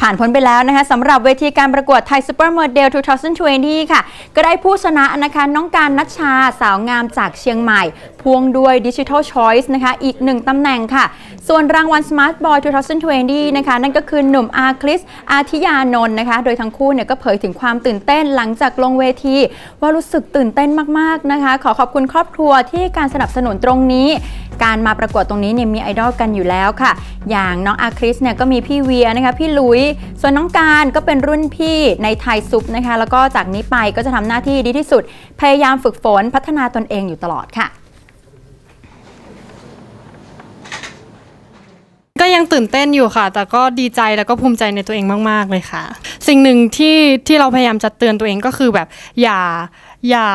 ผ่านพ้นไปแล้วนะคะสำหรับเวทีการประกวดไทยซูเปอร์โมเดล 2020 ค่ะ ก็ได้ผู้ชนะนะคะน้องการนัชชาสาวงามจากเชียงใหม่ พ่วงด้วย Digital Choice นะคะอีกหนึ่งตำแหน่งค่ะ ส่วนรางวัล Smart Boy 2020 นะคะ นั่นก็คือหนุ่มอาคริส อาทิยานนท์นะคะ โดยทั้งคู่เนี่ยก็เผยถึงความตื่นเต้นหลังจากลงเวที ว่ารู้สึกตื่นเต้นมากๆนะคะ ขอขอบคุณครอบครัวที่การสนับสนุนตรงนี้การมาประกวดตรงนี้เนี่ยมีไอดอลกันอยู่แล้วค่ะ อย่างน้องอาคริสเนี่ยก็มีพี่เวียนะคะ พี่ลุยส่วนน้องการก็เป็นรุ่นพี่ในไทยซุปนะคะ แล้วก็จากนี้ไปก็จะทำหน้าที่ดีที่สุด พยายามฝึกฝนพัฒนาตนเองอยู่ตลอดค่ะ ก็ยังตื่นเต้นอยู่ค่ะ แต่ก็ดีใจแล้วก็ภูมิใจในตัวเองมาก ๆ เลยค่ะ สิ่งหนึ่งที่ที่เราพยายามจะเตือนตัวเองก็คือแบบอย่าอย่า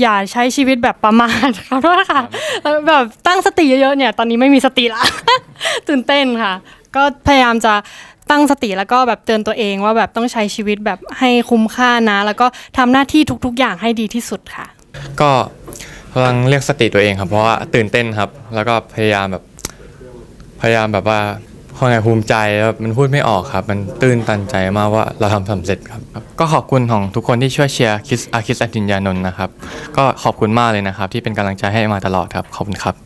อย่าใช้ชีวิตแบบประมาทขอโทษค่ะแล้วแบบตั้งสติเยอะๆเนี่ย ตอนนี้ไม่มีสติละ ตื่นเต้นค่ะ ก็พยายามจะ ตั้งสติแล้วก็แบบเตือนตัวเองว่าแบบต้องใช้ชีวิตแบบให้คุ้มค่านะ แล้วก็ทำหน้าที่ทุกๆ อย่างให้ดีที่สุดค่ะ ก็กำลังเรียกสติตัวเองครับ เพราะว่าตื่นเต้นครับ แล้วก็พยายามแบบพยายามแบบว่าข้อไงภูมิใจแล้วมันพูดไม่ออกครับ มันตื้นตันใจมากว่าเราทำสำเร็จครับ ก็ขอบคุณของทุกคนที่ช่วยเชียร์คิสอาคิสอติญญานนท์นะครับ ก็ขอบคุณมากเลยนะครับ ที่เป็นกำลังใจให้มาตลอดครับ ขอบคุณครับ